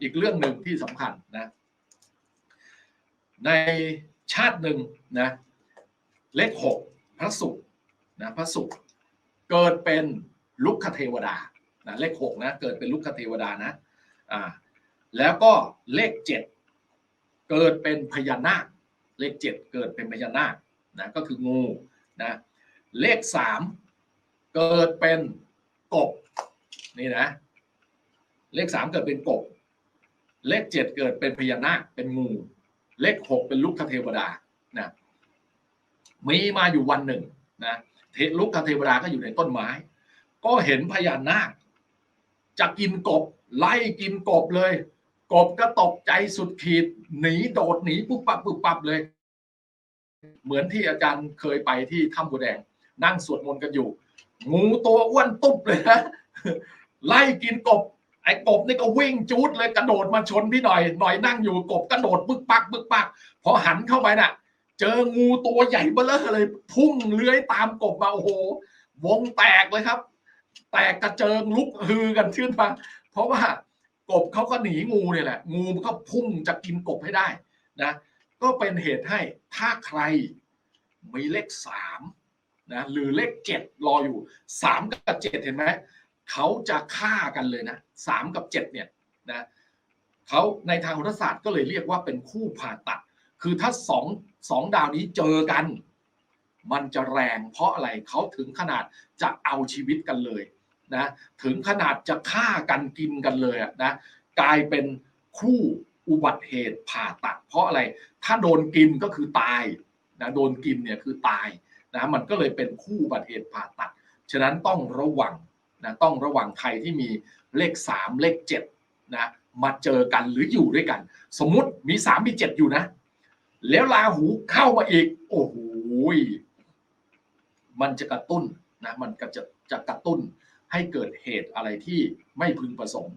อีกเรื่องหนึ่งที่สำคัญนะ ในชาติหนึ่งนะเลขหกพระศุกร์นะพระศุกร์เกิดเป็นลุกคเทวดานะเลขหกนะเกิดเป็นลุกคเทวดานะอ่าแล้วก็เลขเจ็ดเกิดเป็นพญานาค เลขเจ็ดเกิดเป็นพญานาคนะก็คืองูนะเลขสามเกิดเป็นกบนี่นะ เลขสามเกิดเป็นกบ เลขเจ็ดเกิดเป็นพญานาคเป็นงู เลขหกเป็นลุกคเทวดานะมีมาอยู่วันหนึ่งนะเทลุกคเทวดาก็อยู่ในต้นไม้ ก็เห็นพญานาคจะกินกบ ไล่กินกบเลย กบก็ตกใจสุดขีดหนีโดดหนีปุ๊บปับปุ๊บปับเลย เหมือนที่อาจารย์เคยไปที่ถ้ำบัวแดง นั่งสวดมนต์กันอยู่ งูตัวอ้วนตุ๊บเลยนะไล่กินกบ ไอ้กบนี่ก็วิ่งจูดเลยกระโดดมาชนพี่หน่อยหน่อยนั่งอยู่กบกระโดดบึกปักบึกปักพอหันเข้าไปน่ะ เจองูตัวใหญ่เบ้อเร่อเลย พุ่งเลื้อยตามกบมาโอ้โห วงแตกเลยครับ แตกกระเจิงลุกฮือกันขึ้นมาเพราะว่ากบเขาก็หนีงูเนี่ยแหละ งูมันก็พุ่งจะกินกบให้ได้นะก็เป็นเหตุให้ถ้าใครมีเลขสามนะหรือเลขเจ็ดรออยู่สามกับเจ็ดเห็นไหม เขาจะฆ่ากันเลยนะสามกับเจ็ดเนี่ยนะเขาในทางโหราศาสตร์ก็เลยเรียกว่าเป็นคู่ผ่าตัด คือถ้าสองสองดาวนี้เจอกัน มันจะแรงเพราะอะไรเขาถึงขนาดจะเอาชีวิตกันเลยนะถึงขนาดจะฆ่ากันกินกันเลยอะนะกลายเป็นคู่อุบัติเหตุผ่าตัด เพราะอะไร ถ้าโดนกินก็คือตายนะโดนกินเนี่ยคือตายนะมันก็เลยเป็นคู่อุบัติเหตุผ่าตัด ฉะนั้นต้องระวัง นะต้องระวังใครที่มีเลขสามเลขเจ็ดนะมาเจอกันหรืออยู่ด้วยกัน สมมุติมีสามมีเจ็ดอยู่นะ แล้วราหูเข้ามาอีก โอ้โหมันจะกระตุ้นนะมันก็จะจะกระตุ้นให้เกิดเหตุอะไรที่ไม่พึงประสงค์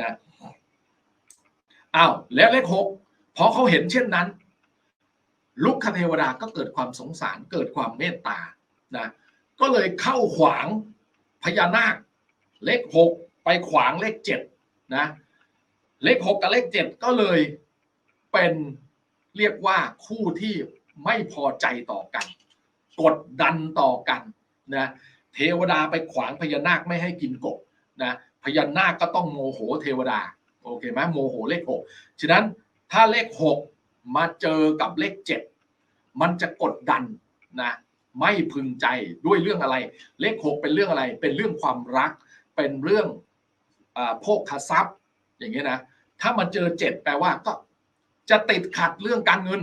นะอ้าวแล้วเลขหกพอเขาเห็นเช่นนั้น ลุกคเทวดาก็เกิดความสงสารเกิดความเมตตานะก็เลยเข้าขวาง พญานาค เลขหกไปขวางเลขเจ็ดนะ เลขหกกับเลขเจ็ดก็เลยเป็นเรียกว่าคู่ที่ไม่พอใจต่อกัน กดดันต่อกันนะเทวดาไปขวางพญานาคไม่ให้กินกบนะพญานาคก็ต้องโมโหเทวดาโอเคไหมโมโหเลขหกฉะนั้นถ้าเลขหกมาเจอกับเลขเจ็ดมันจะกดดันนะ ไม่พึงใจด้วยเรื่องอะไร เลขหกเป็นเรื่องอะไร เป็นเรื่องความรัก เป็นเรื่องโภคทรัพย์ อย่างเงี้ยนะ ถ้ามาเจอเจ็ดแปลว่าก็จะติดขัดเรื่องการเงิน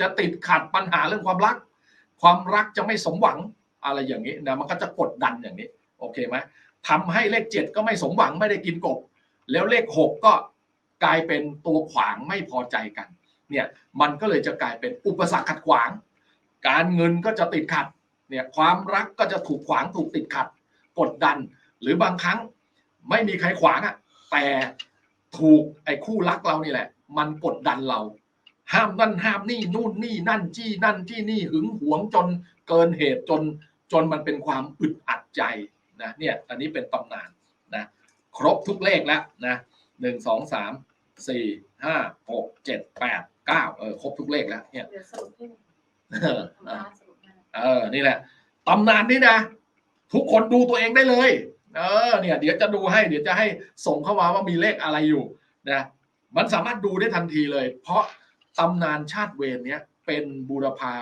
จะติดขัดปัญหาเรื่องความรัก ความรักจะไม่สมหวังอะไรอย่างนี้นะมันก็จะกดดันอย่างนี้โอเคไหมทำให้เลขเจ็ดก็ไม่สมหวังไม่ได้กินกบ แล้วเลขหกก็กลายเป็นตัวขวางไม่พอใจกันเนี่ยมันก็เลยจะกลายเป็นอุปสรรคขัดขวาง การเงินก็จะติดขัดเนี่ยความรักก็จะถูกขวางถูกติดขัด กดดัน หรือบางครั้งไม่มีใครขวางอะแต่ถูกไอ้คู่รักเรานี่แหละ มันกดดันเรา ห้ามนั่นห้ามนี่นู่นนี่นั่นจี้นั่นที่นี่หึงหวงจนเกินเหตุจนจนมันเป็นความอึดอัดใจนะเนี่ยอันนี้เป็นตำนานนะครบทุกเลขแล้วนะหนึ่งสองสามสี่ห้าหกเจ็ดแปดเก้าเออครบทุกเลขแล้วเนี่ย เออทำร้านสรุปให้เออ นี่แหละตำนานนี่นะ ทุกคนดูตัวเองได้เลย เออ เนี่ย เดี๋ยวจะดูให้ เดี๋ยวจะให้ส่งเข้ามาว่ามีเลขอะไรอยู่นะมันสามารถดูได้ทันทีเลย เพราะตำนานชาติเวรเนี้ยเป็นบูรพา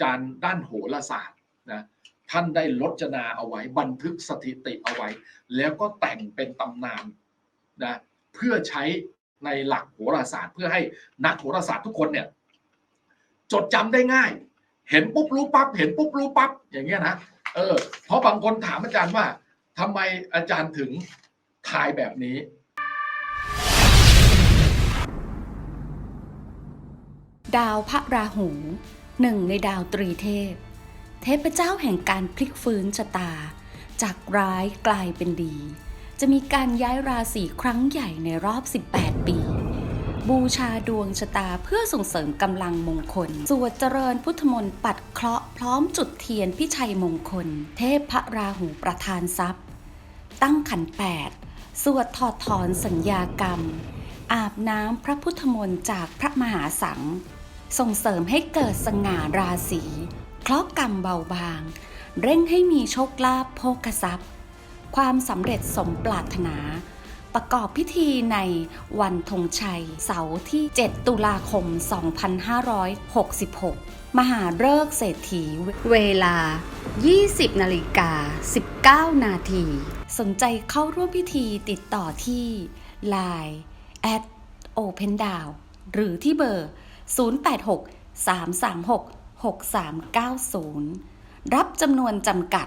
จารย์ด้านโหราศาสตร์นะท่านได้ลจนาเอาไว้ บันทึกสถิติเอาไว้ แล้วก็แต่งเป็นตำนานนะเพื่อใช้ในหลักโหราศาสตร์ เพื่อให้นักโหราศาสตร์ทุกคนเนี่ย จดจำได้ง่าย เห็นปุ๊บรู้ปั๊บเห็นปุ๊บรู้ปั๊บอย่างเงี้ยนะเออเพราะบางคนถามอาจารย์ว่าทำไมอาจารย์ถึงทายแบบนี้ดาวพระราหูหนึ่งในดาวตรีเทพ เทพเจ้าแห่งการพลิกฟื้นชะตา จากร้ายกลายเป็นดี จะมีการย้ายราศีครั้งใหญ่ในรอบ 18 ปี บูชาดวงชะตาเพื่อส่งเสริมกำลังมงคล สวดเจริญพุทธมนต์ปัดเคราะห์พร้อมจุดเทียนพิชัยมงคล เทพพระราหูประธานทรัพย์ ตั้งขันแปดสวดถอดถอนสัญญากรรม อาบน้ำพระพุทธมนต์จากพระมหาสัง ส่งเสริมให้เกิดสง่าราศีเคราะห์กรรมเบาบาง เร่งให้มีโชคลาภโภคทรัพย์ ความสำเร็จสมปรารถนา ประกอบพิธีในวันธงชัย เสาร์ที่ 7 ตุลาคม 2566 มหาฤกษ์เศรษฐีเวลา 20นาฬิกา19 นาที สนใจเข้าร่วมพิธีติดต่อที่ Line at Open d o w n หรือที่เบอร์ 086 336 6390 รับจำนวนจำกัด